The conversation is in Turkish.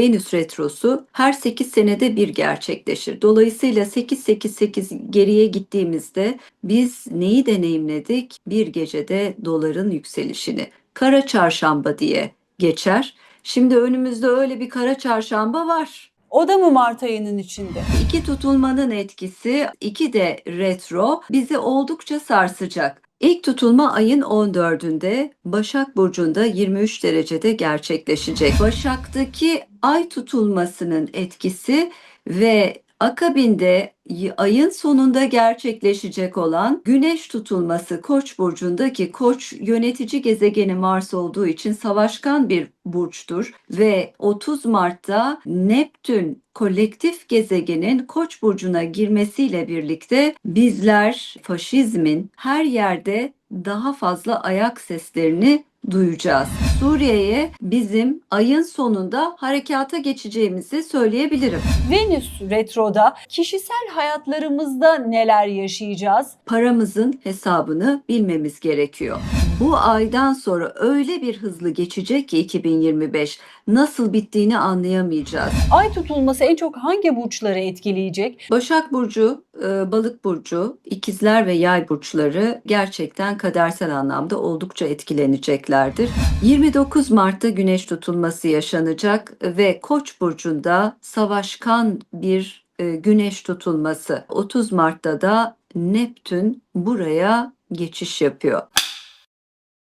Venüs retrosu her 8 senede bir gerçekleşir. Dolayısıyla 8-8-8 geriye gittiğimizde biz neyi deneyimledik? Bir gecede doların yükselişini. Kara çarşamba diye geçer. Şimdi önümüzde öyle bir kara çarşamba var. O da mı Mart ayının içinde? İki tutulmanın etkisi, iki de retro bizi oldukça sarsacak. İlk tutulma ayın 14'ünde Başak Burcu'nda 23 derecede gerçekleşecek. Başak'taki ay tutulmasının etkisi ve akabinde ayın sonunda gerçekleşecek olan Güneş tutulması Koç burcundaki Koç yönetici gezegeni Mars olduğu için savaşkan bir burçtur ve 30 Mart'ta Neptün kolektif gezegenin Koç burcuna girmesiyle birlikte bizler faşizmin her yerde daha fazla ayak seslerini duyacağız. Suriye'ye bizim ayın sonunda harekata geçeceğimizi söyleyebilirim. Venüs retroda kişisel hayatlarımızda neler yaşayacağız? paramızın hesabını bilmemiz gerekiyor. Bu aydan sonra öyle bir hızlı geçecek ki 2025 nasıl bittiğini anlayamayacağız. Ay tutulması en çok hangi burçları etkileyecek? Başak Burcu, e, Balık Burcu, İkizler ve Yay burçları gerçekten kadersel anlamda oldukça etkileneceklerdir. 29 Mart'ta Güneş tutulması yaşanacak ve Koç burcunda savaşkan bir e, Güneş tutulması. 30 Mart'ta da Neptün buraya geçiş yapıyor.